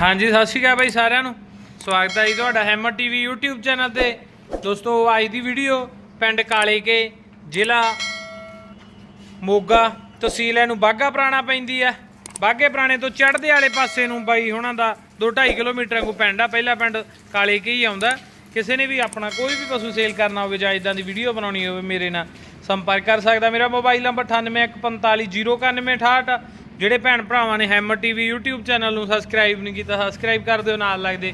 ਹਾਂਜੀ, ਸਤਿ ਸ਼੍ਰੀ ਅਕਾਲ ਬਾਈ ਸਾਰਿਆਂ ਨੂੰ। ਸਵਾਗਤ ਹੈ ਜੀ ਤੁਹਾਡਾ ਹੈਮਰ ਟੀਵੀ YouTube ਚੈਨਲ ਤੇ। ਦੋਸਤੋ, ਅੱਜ ਦੀ ਵੀਡੀਓ ਪਿੰਡ ਕਾਲੇ ਕੇ ਜ਼ਿਲ੍ਹਾ ਮੋਗਾ, ਤਹਿਸੀਲ ਇਹਨੂੰ ਬਾਗਾ ਪੁਰਾਣਾ ਪੈਂਦੀ ਆ ਬਾਗੇ ਪੁਰਾਣੇ ਤੋਂ ਚੜ੍ਹਦੇ ਵਾਲੇ ਪਾਸੇ ਨੂੰ ਬਾਈ ਹੁਣਾਂ ਦਾ 2.5 ਕਿਲੋਮੀਟਰ ਕੋ ਪਿੰਡ ਆ। ਪਹਿਲਾ ਪਿੰਡ ਕਾਲੇ ਕੇ ਹੀ ਆਉਂਦਾ। ਕਿਸੇ ਨੇ ਵੀ ਆਪਣਾ ਕੋਈ ਵੀ ਪਸ਼ੂ ਸੇਲ ਕਰਨਾ ਹੋਵੇ ਜਾਂ ਇਦਾਂ ਦੀ ਵੀਡੀਓ ਬਣਾਉਣੀ ਹੋਵੇ, ਮੇਰੇ ਨਾਲ ਸੰਪਰਕ ਕਰ ਸਕਦਾ। ਮੇਰਾ ਮੋਬਾਈਲ ਨੰਬਰ 9815409168 ਜਿਹੜੇ ਭੈਣ ਭਰਾਵਾਂ ਨੇ ਹੈਮਰ ਟੀਵੀ YouTube ਚੈਨਲ ਨੂੰ ਸਬਸਕ੍ਰਾਈਬ ਨਹੀਂ ਕੀਤਾ ਸਬਸਕ੍ਰਾਈਬ ਕਰ ਦਿਓ ਨਾਲ ਲੱਗਦੇ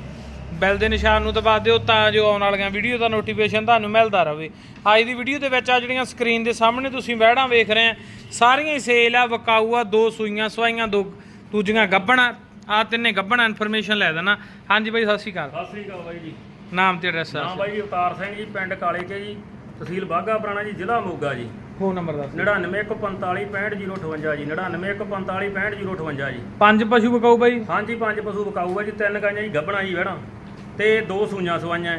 ਬੈਲ ਦੇ ਨਿਸ਼ਾਨ ਨੂੰ ਦਬਾ ਦਿਓ ਤਾਂ ਜੋ ਆਉਣ ਵਾਲੀਆਂ ਵੀਡੀਓ ਦਾ ਨੋਟੀਫਿਕੇਸ਼ਨ ਤੁਹਾਨੂੰ ਮਿਲਦਾ ਰਹੇ। ਅੱਜ ਦੀ ਵੀਡੀਓ ਦੇ ਵਿੱਚ ਆ ਜਿਹੜੀਆਂ ਸਕਰੀਨ ਦੇ ਸਾਹਮਣੇ ਤੁਸੀਂ ਵਹਿੜਾਂ ਵੇਖ ਰਹੇ ਆ ਸਾਰੀਆਂ ਹੀ ਸੇਲ ਆ ਵਕਾਊ ਆ ਦੋ ਸੂਈਆਂ ਸਵਾਈਆਂ ਦੋ ਦੂਜੀਆਂ ਗੱਬਣਾ ਆ ਤਿੰਨੇ ਗੱਬਣਾ ਇਨਫੋਰਮੇਸ਼ਨ ਲੈ ਦੇਣਾ। ਹਾਂਜੀ ਬਾਈ ਸਤਿ ਸ਼੍ਰੀ ਅਕਾਲ। ਸਤਿ ਸ੍ਰੀ ਅਕਾਲ ਬਾਈ ਜੀ। ਨਾਮ ਤੇ ਐਡਰੈਸ ਨਾਮ ਬਾਈ ਜੀ ਅਵਤਾਰ ਸਿੰਘ ਜੀ ਪਿੰਡ ਕਾਲੇ ਕੇ ਜੀ ਤਹਿਸੀਲ ਬਾਗਾ ਪੁਰਾਣਾ ਜੀ ਜ਼ਿਲ੍ਹਾ ਮੋਗਾ ਜੀ। ਫੋਨ ਨੰਬਰ ਦੱਸ 9915455058 ਜੀ 9915455058 ਜੀ। ਪੰਜ ਪਸ਼ੂ ਵਕਾਊ ਬਾਈ? ਹਾਂਜੀ ਪੰਜ ਪਸ਼ੂ ਵਿਕਾਊ ਜੀ ਤਿੰਨ ਗਾਈਆਂ ਜੀ ਗੱਭਣਾ ਜੀ ਵਹਿਣਾ ਤੇ ਦੋ ਸੂਈਆਂ ਸਵਾਈਆਂ।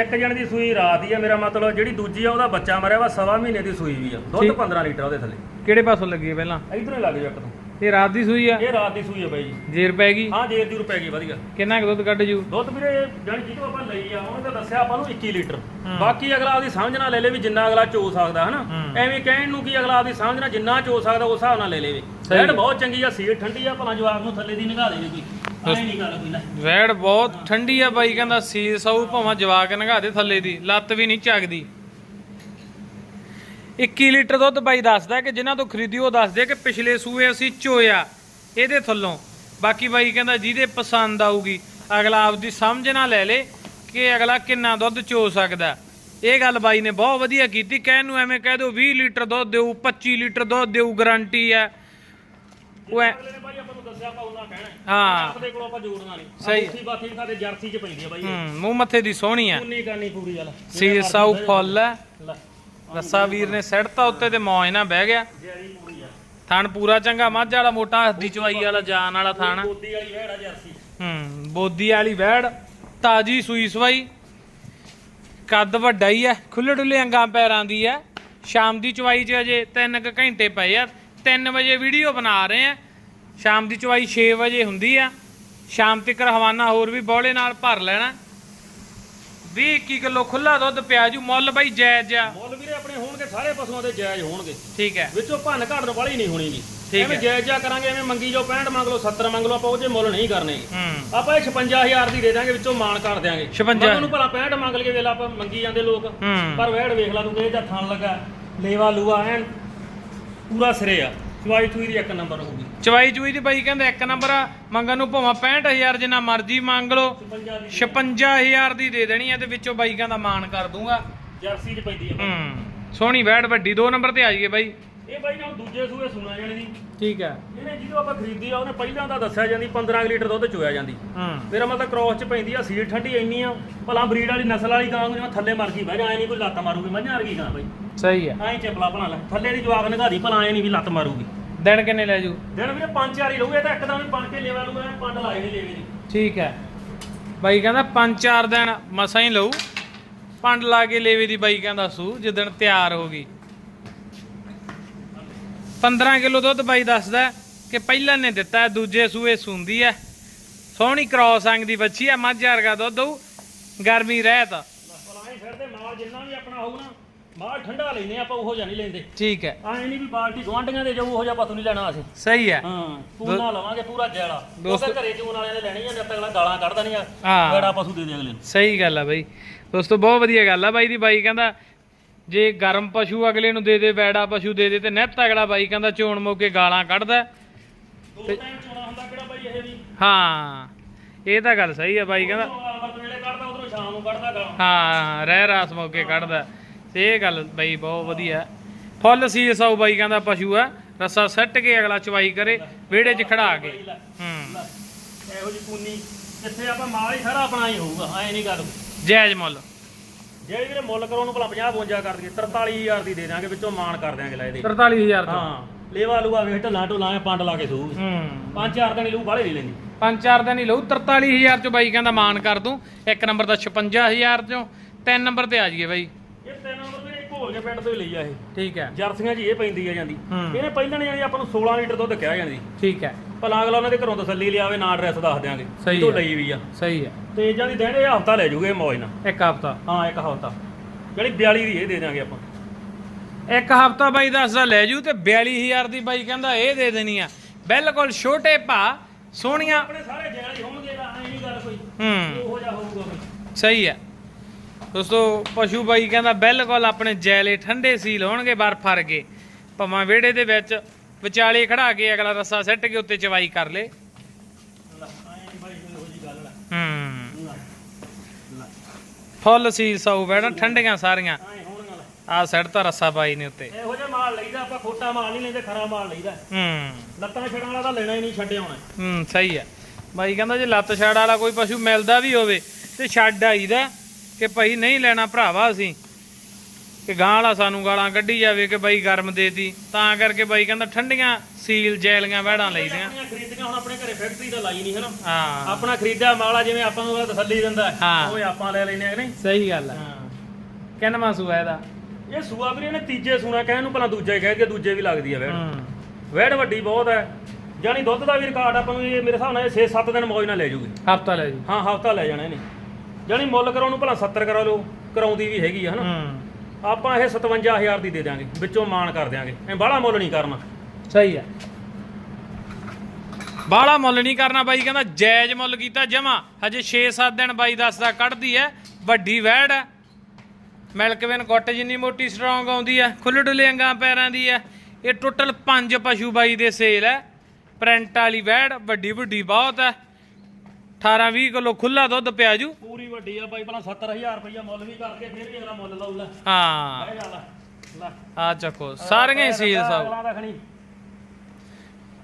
ਇੱਕ ਜਣ ਦੀ ਸੂਈ ਰਾਤ ਹੀ ਆ ਮੇਰਾ ਮਤਲਬ ਜਿਹੜੀ ਦੂਜੀ ਆ ਉਹਦਾ ਬੱਚਾ ਮਰਿਆ ਵਾ ਸਵਾ ਮਹੀਨੇ ਦੀ ਸੂਈ ਵੀ ਆ। ਦੁੱਧ ਠੀਕ। 15 ਲੀਟਰ ਉਹਦੇ ਥੱਲੇ। ਕਿਹੜੇ ਪਾਸੋਂ ਲੱਗੀ ਹੈ ਪਹਿਲਾਂ? ਇਧਰੋਂ ਲੱਗ ਜਾ ਇੱਕ ਤੋਂ। ਇਹ ਰਾਤ ਦੀ ਸੂਈ ਆ? ਇਹ ਰਾਤ ਦੀ ਸੂਈ ਆ ਬਾਈ ਜੀ। ਜੇਰ ਪੈ ਗਈ? ਹਾਂ ਜੇਰ ਦੀ ਰੁਪਏ ਗਈ ਵਧੀਆ। ਕਿੰਨਾ ਕੁ ਦੁੱਧ ਕੱਢ ਜੂ? ਦੁੱਧ ਵੀਰੇ ਜਾਨੀ ਜਿਹਨੂੰ ਆਪਾਂ ਲਈ ਆ ਉਹਨੇ ਤਾਂ ਦੱਸਿਆ ਆਪਾਂ ਨੂੰ 21 ਲੀਟਰ। ਬਾਕੀ ਅਗਲਾ ਆਪਦੀ ਸਮਝ ਨਾਲ ਲੈ ਲੇ ਵੀ ਜਿੰਨਾ ਅਗਲਾ ਚੋ ਸਕਦਾ ਹਨਾ। ਐਵੇਂ ਕਹਿਣ ਨੂੰ ਕੀ ਅਗਲਾ ਆਪਦੀ ਸਮਝ ਨਾਲ ਜਿੰਨਾ ਚੋ ਸਕਦਾ ਉਸ ਹਿਸਾਬ ਨਾਲ ਲੈ ਲੇਵੇ। ਰੇਡ। ਬਹੁਤ ਚੰਗੀ ਆ ਸੀਟ ਠੰਡੀ ਆ ਭਲਾ ਜਵਾਬ ਨੂੰ ਥੱਲੇ ਦੀ ਨਿਗਾਹ ਦੇਵੇ ਕੋਈ। ਵੈੜ ਬਹੁਤ ਠੰਡੀ ਆ ਬਾਈ ਕਹਿੰਦਾ ਸੀ ਸੌ ਭਾਵਾਂ ਜਵਾ ਕੇ ਨਗਾ ਦੇ ਥੱਲੇ ਦੀ ਲੱਤ ਵੀ ਨਹੀਂ ਚੱਕਦੀ 21 ਲੀਟਰ ਦੁੱਧ ਬਾਈ ਦੱਸਦਾ ਕਿ ਜਿਨ੍ਹਾਂ ਤੋਂ ਖਰੀਦੀ ਉਹ ਦੱਸਦੇ ਕਿ ਪਿਛਲੇ ਸੂਏ ਅਸੀਂ ਚੋਇਆ ਇਹਦੇ ਥੱਲੋਂ। ਬਾਕੀ ਬਾਈ ਕਹਿੰਦਾ ਜਿਹਦੇ ਪਸੰਦ ਆਊਗੀ ਅਗਲਾ ਆਪਦੀ ਸਮਝ ਨਾਲ ਲੈ ਲੇ ਕਿ ਅਗਲਾ ਕਿੰਨਾ ਦੁੱਧ ਚੋ ਸਕਦਾ। ਇਹ ਗੱਲ ਬਾਈ ਨੇ ਬਹੁਤ ਵਧੀਆ ਕੀਤੀ ਕਹਿਣ ਨੂੰ ਐਵੇਂ ਕਹਿ ਦਿਓ 20 ਲੀਟਰ ਦੁੱਧ ਦਿਓ 25 ਲੀਟਰ ਦੁੱਧ ਦਿਓ ਗਾਰੰਟੀ ਹੈ ਉਹ ਐ- ਅਗਲੇ ਨੇ ਬਾਈ ਆਪਾਂ ਨੂੰ ਦੱਸਿਆ ਆਪਾਂ ਉਹਨਾਂ ਕਹਿਣਾ। ਹੈ। ਆਪਣੇ ਕੋਲ ਆਪਾਂ ਜੋੜਨਾ ਨਹੀਂ। ਸਹੀ। ਉੱਥੀ ਬਾਥੀ ਸਾਡੇ ਜਰਸੀ ਚ ਪੈਂਦੀ ਆ ਬਾਈ ਹੂੰ ਮੂੰਹ ਮੱਥੇ ਦੀ ਸੋਹਣੀ ਆ। ਉਨੀ ਕਰਨੀ ਪੂਰੀ ਗੱਲ। ਸੀ ਸਾਊ ਫੁੱਲ ਲੈ। ਰੱਸਾ ਵੀਰ ਨੇ ਸੈੱਟਤਾ ਉੱਤੇ ਤੇ ਮੌਜ ਨਾਲ ਬਹਿ ਗਿਆ। ਥਣ ਪੂਰਾ ਚੰਗਾ ਮੱਝ ਵਾਲਾ ਮੋਟਾ ਹੱਦੀ ਚਵਾਈ ਵਾਲਾ ਜਾਨ ਵਾਲਾ ਥਣ। ਕੋਦੀ ਵਾਲੀ ਵਹਿੜਾ ਜਰਸੀ। ਹੂੰ ਬੋਦੀ ਵਾਲੀ ਵੈੜ ਤਾਜੀ ਸੂਈ ਸਵਾਈ। ਕੱਦ ਵੱਡਾ ਹੀ ਹੈ ਖੁੱਲੇ ਡੁੱਲੇ ਅੰਗਾਂ ਪੈਰਾਂ ਦੀ ਹੈ ਸ਼ਾਮ ਦੀ ਚਵਾਈ 'ਚ ਅਜੇ 3 ਕੁ ਘੰਟੇ ਪਏ ਆ। 3 ਵਜੇ ਵੀਡੀਓ ਬਣਾ ਰਹੇ ਆ। ਸ਼ਾਮ ਦੀ ਚਵਾਈ 6 ਵਜੇ ਹੁੰਦੀ ਆ। ਸ਼ਾਮ ਤੱਕ ਹਵਾਨਾ ਹੋਰ ਵੀ ਬੌਲੇ ਨਾਲ ਭਰ ਲੈਣਾ। 20 21 ਕਿਲੋ ਖੁੱਲਾ ਦੁੱਧ ਪਿਆ ਜੂ ਮੁੱਲ ਬਾਈ ਜਾਇਜ਼ ਆ। ਮੁੱਲ ਆਪਣੇ ਹੋਣਗੇ ਸਾਰੇ ਪਸ਼ੂਆਂ ਦੇ ਜਾਇਜ਼ ਹੋਣਗੇ। ਠੀਕ ਹੈ। ਵਿੱਚੋਂ ਭੰਨ ਘਾੜਨ ਵਾਲੀ ਨਹੀਂ ਹੋਣੀ ਜੀ। ਠੀਕ ਐਵੇਂ। ਜਾਇਜ਼ ਜਾ ਕਰਾਂਗੇ ਐਵੇਂ ਮੰਗੀ ਜੋ 65 ਮੰਗ ਲਓ 70 ਮੰਗ ਲਓ ਆਪਾਂ ਉਹ ਜੇ ਮੁੱਲ ਨਹੀਂ ਕਰਨੇ। ਆਪਾਂ ਇਹ 56000 ਦੀ ਦੇ ਦਾਂਗੇ ਵਿੱਚੋਂ ਮਾਨ ਕਰ ਦਿਆਂਗੇ। 56 ਨੂੰ ਭਲਾ 65 ਮੰਗ ਲਈਏ ਵੇਲਾ ਆਪਾਂ ਮੰਗੀ ਜਾਂਦੇ ਲੋਕ। ਪਰ ਵਹਿੜ ਵੇਖ ਲਾ ਤੂੰ ਇਹ ਜਾਂ ਥਣ ਲੱਗਾ ਲੇਵਾ ਲੂਆ ਐਨ ਪੂਰਾ ਸਿਰੇ ਆ। ਚਵਾਈ ਚੂਈ ਦੀ ਇੱਕ ਨੰਬਰ ਹੋਊਗੀ ਚਵਾਈ ਚੂਈ ਦੀ ਬਾਈ ਕਹਿੰਦੇ ਇੱਕ ਨੰਬਰ ਆ ਮੰਗਣ ਨੂੰ ਭਾਵੇਂ 65000 ਜਿੰਨਾ ਮਰਜ਼ੀ ਮੰਗ ਲਓ। 55 ਦੀ 56000 ਦੀ ਦੇ ਦੇਣੀ ਆ ਤੇ ਵਿੱਚੋਂ ਬਾਈ ਕਹਿੰਦਾ ਮਾਨ ਕਰ ਦੂੰਗਾ। ਜਰਸੀ 'ਚ ਪੈਂਦੀ ਆ। ਹੂੰ। ਸੋਹਣੀ ਵੈੜ ਵੱਡੀ ਦੋ ਨੰਬਰ ਤੇ ਆ ਬਾਈ। ਇਹ ਬਾਈ ਨਾਲ ਦੂਜੇ ਸੂਏ ਸੁਣਾ ਜਾਣੇ ਦੀ ਠੀਕ ਹੈ। ਇਹਨੇ ਜਿਹਨੂੰ ਆਪਾਂ ਖਰੀਦੀ ਆ ਉਹਨੇ ਪਹਿਲਾਂ ਤਾਂ ਦੱਸਿਆ ਜਾਂਦੀ 15 ਕੁ ਲੀਟਰ ਦੁੱਧ ਚੋਇਆ ਜਾਂਦੀ। ਹੂੰ। ਮੇਰਾ ਮਤਲਬ ਕ੍ਰੋਸ ਚ ਪੈਂਦੀ ਆ ਸੀਲ ਠੰਡੀ ਇੰਨੀ ਆ ਭਲਾ ਬਰੀਡ ਵਾਲੀ ਨਸਲ ਵਾਲੀ ਗਾਂ ਨੂੰ ਜਿਵੇਂ ਥੱਲੇ ਮਰ ਗਈ ਬਹਿ ਜਾ ਐ ਨਹੀਂ ਕੋਈ ਲੱਤ ਮਾਰੂਗੀ ਮੱਝਾਂ ਵਰਗੀ ਗਾਂ ਬਾਈ। ਸਹੀ ਹੈ। ਐਂ ਚਪਲਾ ਬਣਾ ਲੈ ਥੱਲੇ ਦੀ ਜਵਾਬ ਨਿਗਾਦੀ ਭਲਾ ਐ ਨਹੀਂ ਵੀ ਲੱਤ ਮਾਰੂਗੀ। ਦਿਨ ਕਿੰਨੇ ਲੈ ਜੂ? ਦਿਨ ਵੀਰੇ ਪੰਜ ਚਾਰ ਹੀ ਲਊਗੇ ਤਾਂ ਇੱਕਦਮ ਹੀ ਬਣ ਕੇ ਲੈਵਾ ਲੂਗਾ ਐਂ ਪੰਡ ਲਾਏ ਨਹੀਂ ਲੈਵੇ ਜੀ ਠੀਕ ਹੈ। ਬਾਈ ਕਹਿੰਦਾ ਪੰਜ ਚਾਰ ਦਿਨ ਮਸਾਂ ਹੀ ਲਊ। ਪੰਡ ਲਾ ਕੇ ਲੇਵੇ ਦੀ ਬਾਈ ਕਹਿੰਦਾ ਸੂ ਜਿੱਦਣ ਤਿਆਰ ਹੋ ਗਈ। 15 ਕਿਲੋ ਦੁੱਧ ਬਾਈ ਦੱਸਦਾ ਕਿ ਪਹਿਲਾਂ ਨੇ ਦਿੱਤਾ ਦੂਜੇ ਸੂਏ ਸੁੰਦੀ ਹੈ। ਸੋਹਣੀ ਕ੍ਰੋਸ ਅੰਗ ਦੀ ਬੱਚੀ ਹੈ ਮੱਝ ਵਰਗਾ ਦੁੱਧ ਦਊ ਗਰਮੀ ਰਹਿਤ। ਭਲਾ ਐਂ ਛੱਡ ਦੇ ਮਾਲ ਜਿੰਨਾ ਵੀ ਆਪਣਾ ਹੋਊ ਨਾ ਮਾਲ ਠੰਡਾ ਲੈਨੇ ਆਪਾਂ ਉਹੋ ਜਿਹਾ ਨਹੀਂ ਲੈਂਦੇ। ਠੀਕ ਹੈ। ਐਂ ਨਹੀਂ ਵੀ ਬਾਲਟੀ ਗਵਾਂਡੀਆਂ ਦੇ ਜਾਊ ਉਹੋ ਜਿਹਾ ਪਤੂ ਨਹੀਂ ਲੈਣਾ ਅਸੀਂ। ਸਹੀ ਹੈ। ਹਾਂ ਪੂਨਾ ਲਵਾਂਗੇ ਪੂਰਾ ਜੈਲਾ ਦੋਸਤੋ- ਦੋਸਤ ਘਰੇ ਚੋਣ ਵਾਲਿਆਂ ਨੇ ਲੈਣੀ ਆ ਜਦ ਤੱਕ ਅਗਲਾ ਗਾਲਾਂ ਕੱਢਦਾ ਨਹੀਂ ਆ ਹਾਂ। ਬੜਾ ਪਸ਼ੂ ਦੇ ਦੇ ਅਗਲੇ ਨੂੰ। ਸਹੀ ਗੱਲ ਆ ਬਾਈ। ਦੋਸਤੋ ਬਹੁਤ ਵਧੀਆ ਗੱਲ ਆ ਬਾਈ ਦੀ। ਬਾਈ ਕਹਿੰਦਾ ਜੇ ਗਰਮ ਪਸ਼ੂ ਅਗਲੇ ਨੂੰ ਦੇ ਦੇ ਵੈੜਾ ਪਸ਼ੂ ਦੇ ਦੇ ਤੇ ਨਿੱਤ ਅਗਲਾ ਬਾਈ ਕਹਿੰਦਾ ਚੋਣ ਮੌਕੇ ਗਾਲਾਂ ਕੱਢਦਾ। ਦੋ ਟਾਈਮ ਚੋਣਾ ਹੁੰਦਾ ਕਿਹੜਾ ਬਾਈ ਇਹ ਵੀ? ਹਾਂ ਇਹ ਤਾਂ ਗੱਲ ਸਹੀ ਆ ਬਾਈ ਕਹਿੰਦਾ। ਹਾਂ ਰਹਿ ਰਾਸ ਮੌਕੇ ਕੱਢਦਾ। ਤੇ ਇਹ ਗੱਲ ਬਾਈ ਬਹੁਤ ਵਧੀਆ। ਫੁੱਲ ਸੀ ਸੌ ਬਾਈ ਕਹਿੰਦਾ ਪਸ਼ੂ ਆ ਰੱਸਾ ਸੱਟ ਕੇ ਅਗਲਾ ਚਵਾਈ ਕਰੇ ਵਿਹੜੇ 'ਚ ਖੜਾ ਕੇ। ਹੂੰ। ਇਹੋ ਜੀ ਪੂਨੀ ਜਿੱਥੇ ਆਪਾਂ ਮਾਲ ਹੀ ਸਾਰਾ ਆਪਣਾ ਹੀ ਹੋਊਗਾ ਐ ਨਹੀਂ ਗੱਲ। ਜਾਇਜ਼ ਮੁੱਲ। ਜਿਹੜੇ ਵੀਰੇ ਮੁੱਲ ਕਰੋ ਉਹਨੂੰ ਭਲਾ 50 52 ਕਰ ਦਈਏ 43000 ਦੀ ਦੇ ਦਾਂਗੇ ਵਿੱਚੋਂ ਮਾਨ ਕਰ ਦਿਆਂਗੇ ਲੈ ਇਹਦੇ। 43000 ਤੋਂ। ਹਾਂ ਲੇਵਾ ਲੂਆ ਵੇਖ ਢੱਲਾ ਢੋਲਾ ਐਂ ਪੰਡ ਲਾ ਕੇ ਸੂ ਹੂੰ। ਪੰਜ ਚਾਰ ਦਿਨ ਲੂ ਬਾਹਲੇ ਨਹੀਂ ਲੈਂਦੀ। ਪੰਜ ਚਾਰ ਦਿਨ ਹੀ ਲਊ 43000 ਚੋਂ ਬਾਈ ਕਹਿੰਦਾ ਮਾਨ ਕਰ ਦੂੰ ਇੱਕ ਨੰਬਰ ਦਾ 56000 ਚੋਂ ਤਿੰਨ ਨੰਬਰ ਤੇ ਆ ਜਾਈਏ ਬਾਈ। ਇਹ ਤਿੰਨ ਕੇ ਪਿੰਡ ਤੋਂ ਹੀ ਲਈ ਆ ਇਹ। ਠੀਕ ਹੈ। ਜਰਸੀਆਂ ਜੀ ਇਹ ਪੈਂਦੀ ਆ ਜਾਂਦੀ। ਇਹਨੇ ਪਹਿਲਾਂ ਨੇ ਜਾਨੀ ਆਪਾਂ ਨੂੰ 16 ਲੀਟਰ ਦੁੱਧ ਕਿਹਾ ਜਾਂਦੀ। ਠੀਕ ਹੈ। ਭਲਾ ਅਗਲਾ ਉਹਨਾਂ ਦੇ ਘਰੋਂ ਤਸੱਲੀ ਲਿਆਵੇ ਨਾ ਐਡਰੈਸ ਦੱਸ ਦਿਆਂਗੇ। ਸਹੀ ਤੋਂ। ਲਈ ਵੀ ਆ। ਸਹੀ ਹੈ। ਤੇ ਜਾਂ ਦੀ ਦੇਣੇ ਹਫਤਾ ਲੈ ਜੂਗੇ ਮੌਜ ਨਾਲ। ਇੱਕ ਹਫਤਾ। ਹਾਂ ਇੱਕ ਹਫਤਾ। ਜਿਹੜੀ 42 ਦੀ ਇਹ ਦੇ ਦਾਂਗੇ ਆਪਾਂ। ਇੱਕ ਹਫਤਾ ਬਾਈ ਦੱਸਦਾ ਲੈ ਜੂ ਤੇ 42000 ਦੀ ਬਾਈ ਕਹਿੰਦਾ ਇਹ ਦੇ ਦੇਣੀ ਆ। ਬਿਲਕੁਲ ਛੋਟੇ ਭਾ ਸੋਹਣੀਆਂ। ਆਪਣੇ ਸਾਰੇ ਜੈਲ ਹੀ ਹੋਣਗੇ ਤਾਂ ਐ ਨਹੀਂ ਗੱਲ ਕੋਈ। ਹੂੰ। ਉਹੋ ਜਿਹਾ ਹੋਊਗਾ ਸਹੀ ਹੈ। ਦੋਸਤੋ ਪਸ਼ੂ ਬਾਈ ਕਹਿੰਦਾ ਬਿਲਕੁਲ ਆਪਣੇ ਜੈਲੇ ਠੰਡੇ ਸੀਲ ਹੋਣਗੇ ਬਰਫ ਫਰਗੇ ਭਾਵੇਂ ਵਿਹੜੇ ਦੇ ਵਿੱਚ ਵਿਚਾਲੇ ਖੜਾ ਕੇ ਅਗਲਾ ਰੱਸਾ ਸੱਟ ਕੇ ਉੱਤੇ ਚਵਾਈ ਕਰ ਲੇ। ਹੂੰ। ਫੁੱਲ ਸੀਲ ਸੌ ਬੈਣਾ ਠੰਡੀਆਂ ਸਾਰੀਆਂ। ਆ ਸੜ ਤਾਂ ਰੱਸਾ ਬਾਈ ਨੇ ਉੱਤੇ। ਇਹੋ ਜਿਹਾ ਮਾਲ ਲਈਦਾ ਆਪਾਂ ਖੋਟਾ ਮਾਲ ਨਹੀਂ ਲੈਂਦੇ ਖਰਾ ਮਾਲ ਲਈਦਾ। ਹੂੰ। ਲੱਤਾਂ ਛੜਾਂ ਵਾਲਾ ਤਾਂ ਲੈਣਾ ਹੀ ਨਹੀਂ ਛੱਡਿਆ ਹੋਣਾ ਹੂੰ ਸਹੀ ਹੈ ਬਾਈ ਕਹਿੰਦਾ ਜੇ ਲੱਤ ਛੜ ਵਾਲਾ ਕੋਈ ਪਸ਼ੂ ਮਿਲਦਾ ਵੀ ਹੋਵੇ ਤੇ ਛੱਡ ਆਈਦਾ। ਕਿ ਭਾਈ ਨਹੀਂ ਲੈਣਾ ਭਰਾਵਾ ਅਸੀਂ ਕਿ ਗਾਂ ਵਾਲਾ ਸਾਨੂੰ ਗਾਲਾਂ ਕੱਢੀ ਜਾਵੇ ਕਿ ਬਾਈ ਗਰਮ ਦੇਤੀ। ਤਾਂ ਕਰਕੇ ਬਾਈ ਕਹਿੰਦਾ ਠੰਡੀਆਂ ਸੀਲ ਜੈਲੀਆਂ ਵਹਿੜਾਂ ਲਈਦੀਆਂ। ਖਰੀਦੀਆਂ ਹੁਣ ਆਪਣੇ ਘਰੇ ਫੈਕਟਰੀ ਦਾ ਲਾਈ ਨਹੀਂ ਹੈ ਨਾ ਹਾਂ। ਆਪਣਾ ਖਰੀਦਿਆ ਮਾਲ ਜਿਵੇਂ ਆਪਾਂ ਨੂੰ ਤਸੱਲੀ ਦਿੰਦਾ। ਉਹ ਆਪਾਂ ਲੈ ਲੈਨੇ ਆ ਕਿ ਨਹੀਂ? ਸਹੀ ਗੱਲ ਹੈ। ਕਿੰਨਵਾਂ ਸੂਆ ਇਹਦਾ? ਇਹ ਸੂਆ ਵੀਰੇ ਨੇ ਤੀਜੇ ਸੂਣਾ ਕਹਿਣ ਨੂੰ ਭਲਾ ਦੂਜਾ ਕਹਿ ਕੇ ਦੂਜੇ ਵੀ ਲੱਗਦੀ ਆ ਵੈੜ ਹੂੰ। ਵੈੜ ਵੱਡੀ ਬਹੁਤ ਹੈ। ਜਾਨੀ ਦੁੱਧ ਦਾ ਵੀ ਰਿਕਾਰਡ ਆਪਾਂ ਨੂੰ ਇਹ ਮੇਰੇ ਹਿਸਾਬ ਨਾਲ ਇਹ 6-7 ਦਿਨ ਮੌਜ ਨਾਲ ਲੈ ਜੂਗੀ। ਹਫਤਾ ਲੈ ਜੀ। ਹਾਂ ਹਫਤਾ ਲੈ ਜਾਣਾ ਇਹਨੇ। ਜਾਨੀ ਮੁੱਲ ਕਰਾਉਣ ਨੂੰ ਭਲਾ 70 ਕਰਾ ਲਓ ਕਰਾਉਂਦੀ ਵੀ ਹੈਗੀ ਆ ਹਨਾ? ਹੂੰ। ਆਪਾਂ ਇਹ 57000 ਦੀ ਦੇ ਦਿਆਂਗੇ ਵਿੱਚੋਂ ਮਾਨ ਕਰ ਦਿਆਂਗੇ। ਐ ਬਾਹਲਾ ਮੁੱਲ ਨਹੀਂ ਕਰਨਾ। ਸਹੀ ਹੈ ਬਾਹਲਾ ਮੁੱਲ ਨਹੀਂ ਕਰਨਾ ਬਾਈ ਕਹਿੰਦਾ ਜਾਇਜ਼ ਮੁੱਲ ਕੀਤਾ ਜਮਾ। ਹਜੇ 6-7 ਦਿਨ ਬਾਈ ਦੱਸਦਾ ਕੱਢਦੀ ਹੈ ਵੱਡੀ ਵੈੜ ਹੈ ਮਿਲਕਵੇਨ ਗੁੱਟ ਜਿੰਨੀ ਮੋਟੀ ਸਟਰੋਂਗ ਆਉਂਦੀ ਹੈ ਖੁੱਲ੍ਹ ਡੁੱਲੇ ਅੰਗਾਂ ਪੈਰਾਂ ਦੀ ਹੈ ਇਹ ਟੋਟਲ 5 ਪਸ਼ੂ ਬਾਈ ਦੇ ਸੇਲ ਹੈ ਪ੍ਰਿੰਟ ਵਾਲੀ ਵੈੜ ਵੱਡੀ ਵੱਡੀ ਬਹੁਤ ਹੈ 18-20 ਕਿਲੋ ਖੁੱਲਾ ਦੁੱਧ ਪਿਆ ਜੂ। ਪੂਰੀ ਵੱਡੀ ਆ ਬਾਈ ਪਹਿਲਾਂ 70000 ਰੁਪਇਆ ਮੁੱਲ ਵੀ ਕਰਕੇ ਫਿਰ ਵੀ ਅਗਲਾ ਮੁੱਲ ਲਾਊ ਲੈ ਹਾਂ। ਬਹਿ ਜਾ ਲੈ ਲੈ। ਆ ਚੱਕੋ ਸਾਰੀਆਂ ਹੀ ਸੀਲ ਸਭ। ਅਗਲਾ ਦਾ ਖਣੀ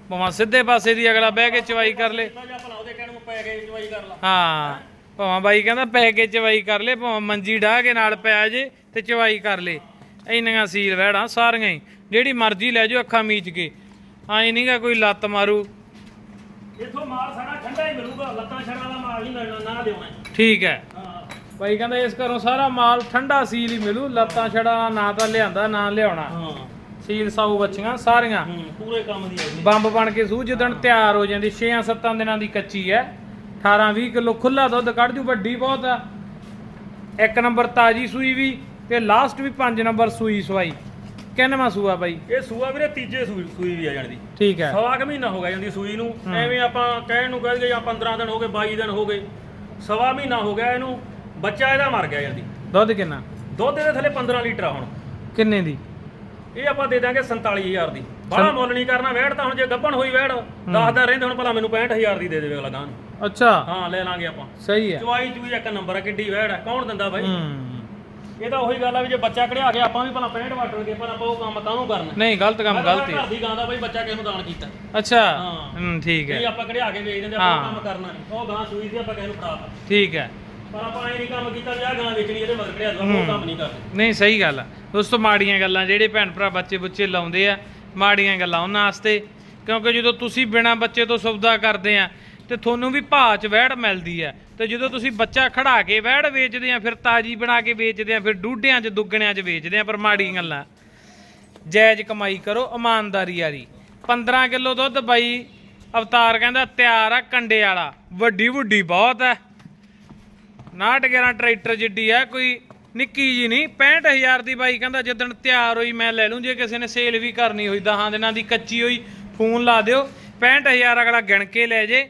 ਭਾਵੇਂ ਸਿੱਧੇ ਪਾਸੇ ਦੀ ਅਗਲਾ ਬਹਿ ਕੇ ਚਵਾਈ ਕਰ ਲੇ। ਤਾਂ ਜਾਂ ਭਲਾ ਉਹਦੇ ਕਹਿਣ ਨੂੰ ਪੈ ਗਏ ਚਵਾਈ ਕਰ ਲਾ। ਹਾਂ ਭਾਵੇਂ ਬਾਈ ਕਹਿੰਦਾ ਪੈ ਕੇ ਚਵਾਈ ਕਰ ਲੇ ਭਾਵੇਂ ਮੰਜੀ ਢਾਹ ਕੇ ਨਾਲ ਪੈ ਜੇ ਤੇ ਚਵਾਈ ਕਰ ਲੇ। ਇੰਨੀਆਂ ਸੀਲ ਵਹਿੜਾਂ ਸਾਰੀਆਂ ਹੀ। ਜਿਹੜੀ ਮਰਜ਼ੀ ਲੈ ਜਾਓ ਅੱਖਾਂ ਮੀਚ ਕੇ। ਆਈ ਨਹੀਂਗਾ ਕੋਈ ਲੱਤ ਮਾਰੂ। ਇੱਥੋਂ ਮਾਲ ਸਾਰਾ ਠੰਡਾ ਹੀ ਮਿਲੂਗਾ ਲੱਤਾਂ ਛੜਾਂ ਵਾਲਾ ਮਾਲ ਨਹੀਂ ਮਿਲਣਾ ਨਾ ਲਿਆਉਣਾ ਠੀਕ ਹੈ। ਹਾਂ। ਬਾਈ ਕਹਿੰਦਾ ਇਸ ਘਰੋਂ ਸਾਰਾ ਮਾਲ ਠੰਡਾ ਸੀਲ ਹੀ ਮਿਲੂ ਲੱਤਾਂ ਛੜਾ ਨਾ ਤਾਂ ਲਿਆਂਦਾ ਨਾ ਲਿਆਉਣਾ। ਹਾਂ। ਸੀਲ ਸਾਊ ਬੱਚੀਆਂ ਸਾਰੀਆਂ। ਹੂੰ ਪੂਰੇ ਕੰਮ ਦੀ ਆਈ। ਬੰਬ ਬਣ ਕੇ ਸੂ ਜਿੱਦਣ ਤਿਆਰ ਹੋ ਜਾਂਦੀ 6-7 ਦਿਨਾਂ ਦੀ ਕੱਚੀ ਹੈ। 18-20 ਕਿਲੋ ਖੁੱਲਾ ਦੁੱਧ ਕੱਢ ਜੂ ਵੱਡੀ ਬਹੁਤ ਆ। ਇੱਕ ਨੰਬਰ ਤਾਜੀ ਸੂਈ ਵੀ ਤੇ ਲਾਸਟ ਵੀ 5 ਨੰਬਰ ਸੂਈ ਸਵਾਈ। ਕਿੰਨਵਾਂ ਸੂਆ ਬਾਈ? ਇਹ ਸੂਆ ਵੀਰੇ ਤੀਜੇ ਸੂਈ ਸੂਈ ਵੀ ਆ ਜਾਣੀ ਦੀ। ਠੀਕ ਹੈ। ਸਵਾ ਕੁ ਮਹੀਨਾ ਹੋ ਗਿਆ ਜਾਂਦੀ ਸੂਈ ਨੂੰ। ਐਵੇਂ ਆਪਾਂ ਕਹਿਣ ਨੂੰ ਕਹਿ ਦਈਏ ਜਾਂ 15 ਦਿਨ ਹੋ ਗਏ 22 ਦਿਨ ਹੋ ਗਏ। ਸਵਾ ਮਹੀਨਾ ਹੋ ਗਿਆ ਇਹਨੂੰ ਬੱਚਾ ਇਹਦਾ ਮਰ ਗਿਆ ਜਾਂਦੀ। ਦੁੱਧ ਕਿੰਨਾ? ਦੁੱਧ ਇਹਦੇ ਥੱਲੇ 15 ਲੀਟਰ ਆ ਹੁਣ। ਕਿੰਨੇ ਦੀ? ਇਹ ਆਪਾਂ ਦੇ ਦਾਂਗੇ 47000 ਦੀ। ਬੜਾ ਮੁੱਲ ਨਹੀਂ ਕਰਨਾ ਵੈੜ ਤਾਂ ਹੁਣ ਜੇ ਗੱਭਣ ਹੋਈ ਵੈੜ ਦੱਸਦਾ ਰਹਿੰਦੇ ਹੁਣ ਭਲਾ ਮੈਨੂੰ 65000 ਦੀ ਦੇ ਦੇਵੇ ਅਗਲਾ ਗਾਂ ਅੱਛਾ। ਹਾਂ ਲੈ ਲਾਂਗੇ ਆਪਾਂ। ਸਹੀ ਹੈ। ਚਵਾਈ ਚੂਈ ਇੱਕ ਨੰਬਰ ਆ ਕਿੱਡੀ ਵੈੜ ਆ। ਕੌਣ ਦਿੰਦਾ ਬਾਈ? ਇਹ ਤਾਂ ਉਹੀ ਗੱਲ ਆ ਵੀ ਜੇ ਬੱਚਾ ਕਢਿਆ ਗਿਆ ਆਪਾਂ ਵੀ ਭਲਾ 65 ਵਾਟਣਗੇ ਪਰ ਆਪਾਂ ਉਹ ਕੰਮ ਕਾਹਨੂੰ ਕਰਨਾ? ਨਹੀਂ ਗਲਤ ਕੰਮ ਗਲਤ ਘਰ ਦੀ ਗਾਂ ਦਾ ਬਾਈ ਬੱਚਾ ਕਿਸ ਨੂੰ ਦਾਨ ਕੀਤਾ। ਅੱਛਾ ਹਾਂ। ਹੂੰ ਠੀਕ ਨਹੀਂ ਹੈ ਆਪਾਂ ਕਢਿਆ ਕੇ ਵੇਚ ਦਿੰਦੇ ਆਪਾਂ ਹਾਂ। ਕੰਮ ਕਰਨਾ ਨਹੀਂ। ਉਹ ਗਾਂ ਸੂਈ ਸੀ ਆਪਾਂ ਕਿਸੇ ਨੂੰ ਫੜਾਤਾ ਠੀਕ ਹੈ। ਪਰ ਆਪਾਂ ਐ ਨਹੀਂ ਕੰਮ ਕੀਤਾ ਵੀ ਆਹ ਗਾਂ ਵੇਚਣੀ ਇਹਦੇ ਮਗਰ ਕਢਿਆ ਦੂੰ ਉਹ ਕੰਮ ਨਹੀਂ ਕਰਦੇ। ਨਹੀਂ ਸਹੀ ਗੱਲ ਆ। ਦੋਸਤੋ ਮਾੜੀਆਂ ਗੱਲਾਂ ਜਿਹੜੇ ਭੈਣ ਭਰਾ ਬੱਚੇ ਬੁੱਚੇ ਲਾਉਂਦੇ ਆ ਮਾੜੀਆਂ ਗੱਲਾਂ ਉਹਨਾਂ ਵਾਸਤੇ। ਕਿਉਂਕਿ ਜਦੋਂ ਤੁਸੀਂ ਬਿਨਾ ਬੱਚੇ ਤੋਂ ਸੌਦਾ ਕਰਦੇ ਆ ਤੇ ਤੁਹਾਨੂੰ ਵੀ ਭਾਅ 'ਚ ਵਹਿੜ ਮਿਲਦੀ ਆ। ਤੇ ਜਦੋਂ ਤੁਸੀਂ ਬੱਚਾ ਖੜਾ ਕੇ ਵਹਿੜ ਵੇਚਦੇ ਆ, ਫਿਰ ਤਾਜੀ ਬਣਾ ਕੇ ਵੇਚਦੇ ਆ, ਫਿਰ ਡੂਢਿਆਂ 'ਚ, ਦੁੱਗਣਿਆਂ 'ਚ ਵੇਚਦੇ ਆ, ਪਰ ਮਾੜੀਆਂ ਗੱਲਾਂ। ਜਾਇਜ਼ ਕਮਾਈ ਕਰੋ, ਇਮਾਨਦਾਰੀ ਵਾਲੀ 15 ਕਿਲੋ ਦੁੱਧ ਬਾਈ, ਅਵਤਾਰ ਕਹਿੰਦਾ ਤਿਆਰ ਆ, ਕੰਡੇ ਵਾਲਾ। ਵੱਡੀ ਵੱਡੀ ਬਹੁਤ ਹੈ 911 ਟਰੈਕਟਰ ਜਿੱਡੀ ਆ, ਕੋਈ ਨਿੱਕੀ ਜੀ ਨਹੀਂ 65000 ਦੀ ਬਾਈ ਕਹਿੰਦਾ, ਜਿੱਦਣ ਤਿਆਰ ਹੋਈ ਮੈਂ ਲੈ ਲੂੰ, ਜੇ ਕਿਸੇ ਨੇ ਸੇਲ ਵੀ ਕਰਨੀ ਹੋਈ 10 ਦਿਨਾਂ ਦੀ ਕੱਚੀ ਹੋਈ, ਫੋਨ ਲਾ ਦਿਓ। 65000 ਅਗਲਾ ਗਿਣ ਕੇ ਲੈ ਜੇ।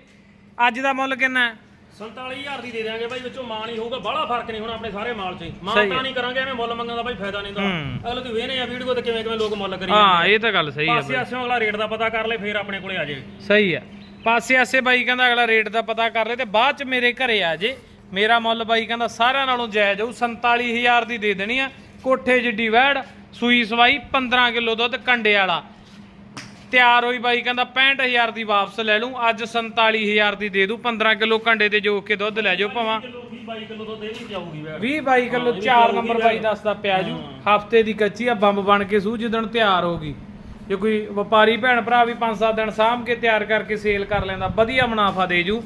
ਅੱਜ ਦਾ ਮੁੱਲ ਕਿੰਨਾ? 47000 ਦੀ ਦੇ ਦਿਆਂਗੇ ਬਾਈ ਵਿੱਚੋਂ ਮਾਣ ਹੀ ਹੋਊਗਾ ਬਾਹਲਾ ਫ਼ਰਕ ਨਹੀਂ ਹੋਣਾ ਆਪਣੇ ਸਾਰੇ ਮਾਲ 'ਚ। ਹੀ। ਮਾਣ ਸਹੀ ਤਾਂ ਹੈ। ਨਹੀਂ ਕਰਾਂਗੇ ਐਵੇਂ ਮੁੱਲ ਮੰਗਣ ਦਾ ਬਾਈ ਫਾਇਦਾ ਨਹੀਂ ਦਾ ਹੂੰ। ਅਗਲੇ ਤੂੰ ਵੇਹਨੇ ਆ ਵੀਡੀਓ ਤੇ ਕਿਵੇਂ ਕਿਵੇਂ ਲੋਕ ਮੁੱਲ ਕਰੀ ਹਾਂ ਇਹ ਤਾਂ ਗੱਲ ਸਹੀ ਹੈ ਪਾਸੇ ਆਸਿਓਂ ਅਗਲਾ ਰੇਟ ਦਾ ਪਤਾ ਕਰ ਲੈ ਫੇਰ ਆਪਣੇ ਕੋਲੇ ਆ ਜਾਏ ਸਹੀ ਹੈ। ਪਾਸੇ ਆਸੇ ਬਾਈ ਕਹਿੰਦਾ ਅਗਲਾ ਰੇਟ ਦਾ ਪਤਾ ਕਰ ਲੈ ਤੇ ਬਾਅਦ ਚ ਮੇਰੇ ਘਰੇ ਆ ਜੇ। ਮੇਰਾ ਮੁੱਲ ਬਾਈ ਕਹਿੰਦਾ ਸਾਰਿਆਂ ਨਾਲੋਂ ਜਾਇਜ਼ ਹੋਊ 47000 ਦੀ ਦੇ ਦੇਣੀ ਆ। ਕੋਠੇ ਜਿੱਡੀ ਵੈੜ ਸੂਈ ਸਵਾਈ 15 ਕਿਲੋ ਦੁੱਧ ਕੰਡੇ ਵਾਲਾ। ਤਿਆਰ ਹੋਈ ਬਾਈ, ਕਹਿੰਦਾ 65000 ਦੀ ਵਾਪਸ ਲੈ ਲੂੰ ਅੱਜ 47000 ਦੀ ਦੇ ਦੂੰ 15 ਕਿਲੋ ਕੰਡੇ ਤੇ ਜੋ ਕੇ ਦੁੱਧ ਲੈ ਜਾਓ ਭਾਵਾਂ। ਕਿਲੋ 20 22 ਕਿਲੋ ਤੋਂ ਦੇ ਵੀ ਜਾਊਗੀ ਵੈੜ 20 22 ਕਿਲੋ 4 ਨੰਬਰ ਬਾਈ ਦੱਸਦਾ ਪਿਆ ਜੂ, ਹਫ਼ਤੇ ਦੀ ਕੱਚੀ ਆ, ਬੰਬ ਬਣ ਕੇ ਸੂ, ਜਿੱਦਣ ਤਿਆਰ ਹੋਗੀ ਜੇ ਕੋਈ ਵਪਾਰੀ ਭੈਣ ਭਰਾ ਵੀ 5-7 ਦਿਨ ਸਾਂਭ ਕੇ ਤਿਆਰ ਕਰਕੇ ਸੇਲ ਕਰ ਲੈਂਦਾ, ਵਧੀਆ ਮੁਨਾਫਾ ਦੇ ਜੂ।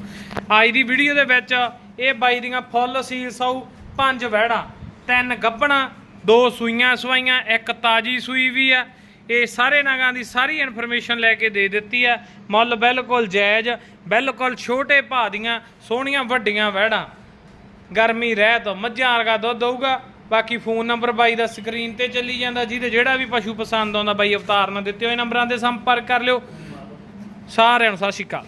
ਅੱਜ ਦੀ ਵੀਡੀਓ ਦੇ ਵਿੱਚ ਇਹ ਬਾਈ ਦੀਆਂ ਫੁੱਲ ਸੀਲ ਸੌ, ਪੰਜ ਵਹਿੜਾਂ, ਤਿੰਨ ਗੱਬਣਾ, ਦੋ ਸੂਈਆਂ ਸਵਾਈਆਂ, ਇੱਕ ਤਾਜੀ ਸੂਈ ਵੀ ਆ। ਇਹ ਸਾਰੇ ਨਗਾਂ ਦੀ ਸਾਰੀ ਇਨਫੋਰਮੇਸ਼ਨ ਲੈ ਕੇ ਦੇ ਦਿੱਤੀ ਆ। ਮੁੱਲ ਬਿਲਕੁਲ ਜਾਇਜ਼, ਬਿਲਕੁਲ ਛੋਟੇ ਭਾਅ ਦੀਆਂ, ਸੋਹਣੀਆਂ ਵੱਡੀਆਂ ਵਹਿੜਾਂ। ਗਰਮੀ, ਰਹਿਤ, ਮੱਝਾਂ ਵਰਗਾ ਦੁੱਧ ਦਊਗਾ ਬਾਕੀ ਫੋਨ ਨੰਬਰ ਬਾਈ ਦਾ ਸਕਰੀਨ ਤੇ ਚੱਲੀ ਜਾਂਦਾ, ਜਿਹਦੇ ਜਿਹੜਾ ਵੀ ਪਸ਼ੂ ਪਸੰਦ ਆਉਂਦਾ ਬਾਈ ਅਵਤਾਰ ਨਾਲ ਦਿੱਤੇ ਹੋਏ ਨੰਬਰਾਂ ਤੇ ਸੰਪਰਕ ਕਰ ਲਿਓ। ਸਾਰਿਆਂ ਨੂੰ ਸਤਿ ਸ਼੍ਰੀ ਅਕਾਲ।